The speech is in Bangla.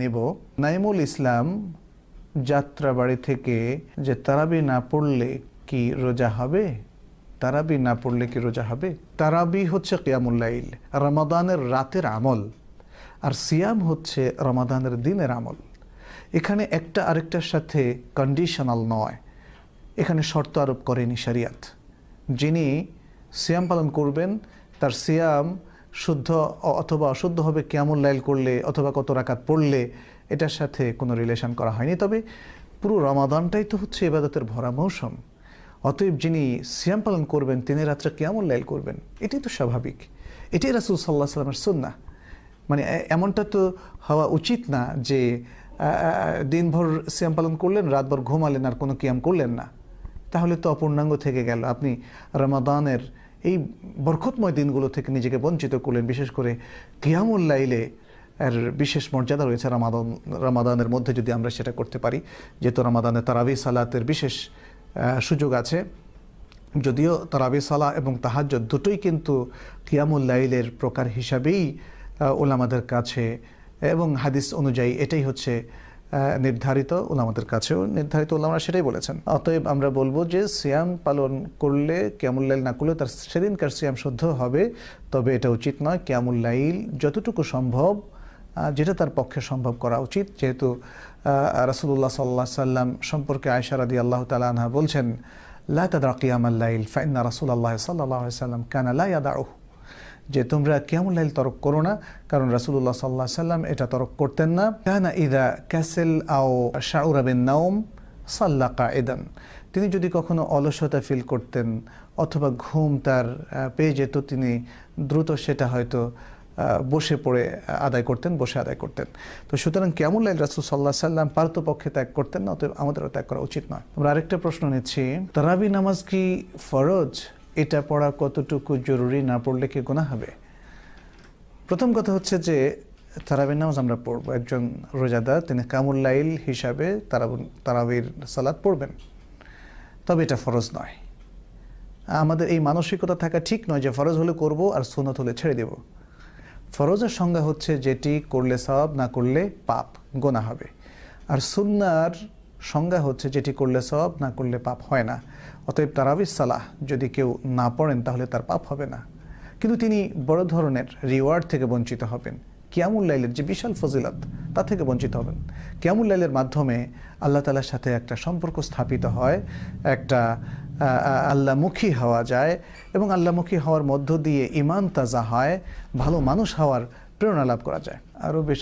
নেব। নাইমুল ইসলাম যাত্রাবাড়ি থেকে যে তারাবি না পড়লে কি রোজা হবে? তারাবি না পড়লে কি রোজা হবে? তারাবি হচ্ছে কিয়ামুল্লাইল রমাদানের রাতের আমল, আর সিয়াম হচ্ছে রমাদানের দিনের আমল। এখানে একটা আরেকটার সাথে কন্ডিশনাল নয়। এখানে শর্ত আরোপ করেনি শরিয়াত। যিনি সিয়াম পালন করবেন, তার সিয়াম শুদ্ধ অথবা অশুদ্ধ হবে কেমন লাইল করলে অথবা কত রাকাত পড়লে এটার সাথে কোনো রিলেশন করা হয়নি। তবে পুরো রমাদানটাই তো হচ্ছে এবাদতের ভরা মৌসুম। অতএব যিনি সিয়াম পালন করবেন, তিনি রাত্রে কেমন লাইল করবেন। এটাই তো স্বাভাবিক। এটাই রাসুল সাল্লাহ সাল্লামের সুন্না মানে এমনটা তো হওয়া উচিত না যে দিনভর সিয়াম পালন করলেন, রাতভর ঘুমালেন আর কোনো কিয়াম করলেন না। তাহলে তো অপূর্ণাঙ্গ থেকে গেল। আপনি রমাদানের এই বরকতময় দিনগুলো থেকে নিজেকে বঞ্চিত করলেন, বিশেষ করে কিয়ামুল লাইলে এর বিশেষ মর্যাদা রয়েছে রামাদান, রামাদানের মধ্যে যদি আমরা সেটা করতে পারি। যেহেতু রামাদানে তারাবি সালাতের বিশেষ সুযোগ আছে, যদিও তারাবি সালা এবং তাহাজ্জুদ দুটোই কিন্তু কিয়ামুল লাইলের প্রকার হিসাবেই ওলামাদের কাছে এবং হাদিস অনুযায়ী এটাই হচ্ছে নির্ধারিত ওলামাদের কাছেও নির্ধারিত ওলামারা সেটাই বলেছেন। অতএব আমরা বলব যে সিয়াম পালন করলে কিয়ামুল লাইল না করলে তার সেদিনকার সিয়াম শুদ্ধ হবে, তবে এটা উচিত নয় কিয়ামুল লাইল যতটুকু সম্ভব যেটা তার পক্ষে সম্ভব করা উচিত। যেহেতু রাসুল্লাহ সাল্লাহ সাল্লাম সম্পর্কে আয়সা রাদি আল্লাহ তালা আনহা বলছেন, লা তাদা কিয়াম আল্লাইল ফাইন্না রাসুল্লাহ সাল্লাহ সাল্লাম কানা লা ইয়াদাউ যে তোমরা কিয়ামুল লাইল তরক করো না, কারণ রাসুল্লাহ সাল্লাহ সাল্লাম এটা তরক করতেন না। কানা ইদা ক্যাসেল আও শাউরা বিন নাওম সাল্লা কায়েদান তিনি যদি কখনো অলসতা ফিল করতেন অথবা ঘুম তার পেয়ে যেত, তিনি দ্রুত সেটা হয়তো বসে পড়ে আদায় করতেন, বসে আদায় করতেন। তো সুতরাং কেমন লাইল রাসুল সাল্লাহ সাল্লাম পার্থপক্ষে ত্যাগ করতেন না, অতএব আমাদেরও ত্যাগ করা উচিত নয়। আমরা আরেকটা প্রশ্ন নিচ্ছি, তারাবি নামাজ কি ফরজ? এটা পড়া কতটুকু জরুরি না পড়লে কি গোনা হবে? প্রথম কথা হচ্ছে যে, তারাবির নামাজ আমরা পড়ব। একজন রোজাদার, তিনি কামুল্লাইল হিসাবে তারাবির সালাদ পড়বেন। তবে এটা ফরজ নয়। আমাদের এই মানসিকতা থাকা ঠিক নয় যে, ফরজ হলে করব আর সুনত হলে ছেড়ে দেব। ফরজের সংজ্ঞা হচ্ছে যেটি করলে সব না করলে পাপ গোনা হবে। আর সুন্নার সংজ্ঞা হচ্ছে যেটি করলে সব না করলে পাপ হয় না। অতএব তারাবিস সালাহ, যদি কেউ না পড়েন তাহলে তার পাপ হবে না। কিন্তু তিনি বড় ধরনের রিওয়ার্ড থেকে বঞ্চিত হবেন। কিয়ামুল লাইলের যে বিশাল ফজিলত, তা থেকে বঞ্চিত হবেন। কিয়ামুল লাইলের মাধ্যমে আল্লাহ তালার সাথে একটা সম্পর্ক স্থাপিত হয়, একটা আল্লাহমুখী হওয়া যায় এবং আল্লাহমুখী হওয়ার মধ্য দিয়ে ইমান তাজা হয়, ভালো মানুষ হওয়ার প্রেরণা লাভ করা যায়। আরও বেশ